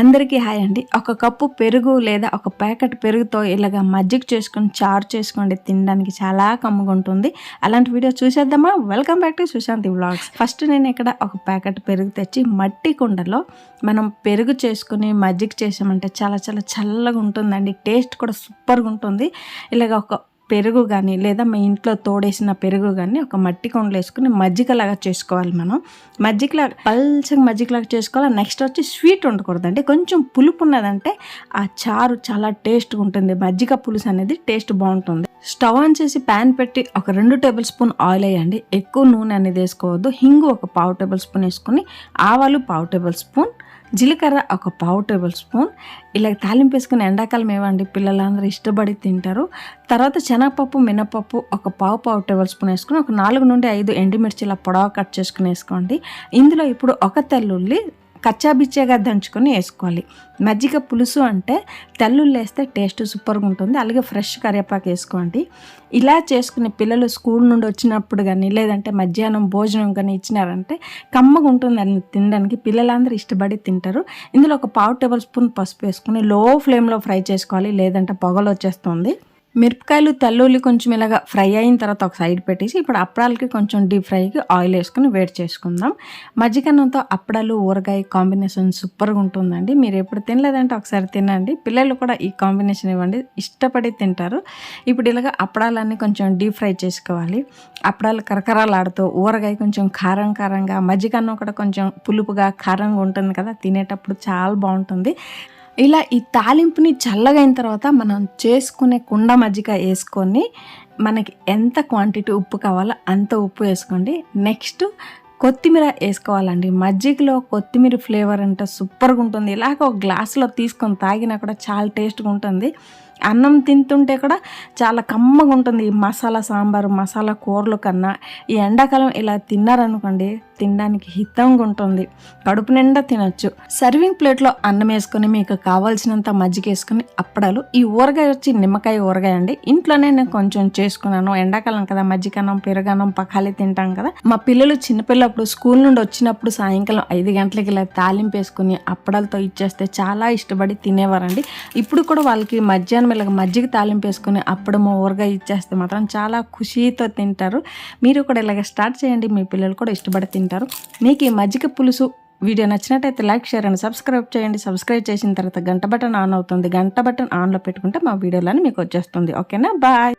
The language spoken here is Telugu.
అందరికీ హాయ్ అండి. ఒక కప్పు పెరుగు లేదా ఒక ప్యాకెట్ పెరుగుతో ఇలాగ మజ్జిగ చేసుకొని చారు చేసుకోండి తినడానికి చాలా కమ్ముగా ఉంటుంది. అలాంటి వీడియో చూసేద్దామా? Welcome back to Sushanti vlogs first నేను ఇక్కడ ఒక ప్యాకెట్ పెరుగు తెచ్చి మట్టి కుండలో మనం పెరుగు చేసుకుని మజ్జిగ చేసామంటే చాలా చాలా చల్లగా ఉంటుందండి. టేస్ట్ కూడా సూపర్గా ఉంటుంది. ఇలాగ ఒక పెరుగు కానీ లేదా మీ ఇంట్లో తోడేసిన పెరుగు కానీ ఒక మట్టి కొండలు వేసుకుని మజ్జిగలాగా చేసుకోవాలి మనం. మజ్జిగలాగా పల్చగా మజ్జిగలాగా చేసుకోవాలి? నెక్స్ట్ వచ్చి స్వీట్ ఉండకూడదండి కొంచెం పులుపు ఉన్నదంటే ఆ చారు చాలా టేస్ట్గా ఉంటుంది. మజ్జిగ పులుసు అనేది టేస్ట్ బాగుంటుంది. స్టవ్ ఆన్ చేసి ప్యాన్ పెట్టి ఒక రెండు టేబుల్ స్పూన్ ఆయిల్ వేయండి. ఎక్కువ నూనె అనేది వేసుకోవద్దు. హింగు ఒక పావు టేబుల్ స్పూన్ వేసుకుని ఆవాలు పావు టేబుల్ స్పూన్ జీలకర్ర ఒక పావు టేబుల్ స్పూన్. ఇలా తాలింపు వేసుకుని ఎండాకాలం ఏవండి పిల్లలందరూ ఇష్టపడి తింటారు. తర్వాత శనగపప్పు మినపప్పు ఒక పావు పావు టేబుల్ స్పూన్ వేసుకుని ఒక నాలుగు నుండి ఐదు ఎండుమిర్చి ఇలా పొడవ కట్ చేసుకుని వేసుకోండి. ఇందులో ఇప్పుడు ఒక తెల్లుల్లి కచ్చాబిచ్చాగా దంచుకొని వేసుకోవాలి. మజ్జిగ పులుసు అంటే తెల్లుల్లి వేస్తే టేస్ట్ సూపర్గా ఉంటుంది. అలాగే ఫ్రెష్ కరివేపాకు వేసుకోండి. ఇలా చేసుకునే పిల్లలు స్కూల్ నుండి వచ్చినప్పుడు కానీ లేదంటే మధ్యాహ్నం భోజనం కానీ ఇచ్చినారంటే కమ్మగా ఉంటుంది తినడానికి పిల్లలందరూ ఇష్టపడి తింటారు. ఇందులో ఒక పావు టేబుల్ స్పూన్ పసుపు వేసుకుని లో ఫ్లేమ్లో ఫ్రై చేసుకోవాలి. లేదంటే పొగలు వచ్చేస్తుంది. మిరపకాయలు తెల్లుల్లి కొంచెం ఇలాగా ఫ్రై అయిన తర్వాత ఒక సైడ్ పెట్టేసి ఇప్పుడు అప్పడాలకి కొంచెం డీప్ ఫ్రైకి ఆయిల్ వేసుకుని వేడి చేసుకుందాం. మజ్జిగన్నంతో అప్పడాలు ఊరగాయ కాంబినేషన్ సూపర్గా ఉంటుందండి. మీరు ఎప్పుడు తినలేదంటే ఒకసారి తినండి. పిల్లలు కూడా ఈ కాంబినేషన్ ఇవ్వండి. ఇష్టపడి తింటారు. ఇప్పుడు ఇలాగ అప్పడాలన్నీ కొంచెం డీప్ ఫ్రై చేసుకోవాలి. అప్పడాలు కరకరాలాడుతూ ఊరగాయ కొంచెం కారం కారంగా మజ్జిగన్నం కూడా కొంచెం పులుపుగా కారంగా ఉంటుంది కదా తినేటప్పుడు చాలా బాగుంటుంది. ఇలా ఈ తాలింపుని చల్లగైన తర్వాత మనం చేసుకునే కుండ మజ్జిగ వేసుకొని మనకి ఎంత క్వాంటిటీ ఉప్పు కావాలో అంత ఉప్పు వేసుకోండి. నెక్స్ట్ కొత్తిమీర వేసుకోవాలండి. మజ్జిగలో కొత్తిమీర ఫ్లేవర్ అంటే సూపర్గా ఉంటుంది. ఇలాగ ఒక గ్లాసులో తీసుకొని తాగినా కూడా చాలా టేస్ట్గా ఉంటుంది. అన్నం తింటుంటే కూడా చాలా కమ్మగా ఉంటుంది. ఈ మసాలా సాంబారు మసాలా కూరలు కన్నా ఈ ఎండాకాలం ఇలా తిన్నారనుకోండి తినడానికి హితంగా ఉంటుంది. కడుపు నిండా తినొచ్చు. సర్వింగ్ ప్లేట్లో అన్నం వేసుకొని మీకు కావాల్సినంత మజ్జిగ వేసుకొని అప్పడాలు. ఈ ఊరగాయ వచ్చి నిమ్మకాయ ఊరగాయ అండి. ఇంట్లోనే నేను కొంచెం చేసుకున్నాను. ఎండాకాలం కదా మజ్జిగనం పెరగన్నం పకాలి తింటాం కదా. మా పిల్లలు చిన్నపిల్లప్పుడు స్కూల్ నుండి వచ్చినప్పుడు సాయంకాలం ఐదు గంటలకి ఇలా తాలింపు వేసుకుని అప్పడాలతో ఇచ్చేస్తే చాలా ఇష్టపడి తినేవారండి. ఇప్పుడు కూడా వాళ్ళకి మధ్యాహ్నం ఇలాగ మజ్జిగ తాలింపు వేసుకుని అప్పడము ఊరగాయ ఇచ్చేస్తే మాత్రం చాలా ఖుషీతో తింటారు. మీరు కూడా ఇలాగ స్టార్ట్ చేయండి. మీ పిల్లలు కూడా ఇష్టపడి తింటారు. తింటారు మీకు ఈ మజ్జిగ పులుసు వీడియో నచ్చినట్టయితే లైక్ షేర్ అండ్ సబ్స్క్రైబ్ చేయండి. సబ్స్క్రైబ్ చేసిన తర్వాత గంట బటన్ ఆన్ అవుతుంది. గంట బటన్ ఆన్లో పెట్టుకుంటే మా వీడియోలని మీకు వచ్చేస్తుంది. ఓకేనా? బాయ్.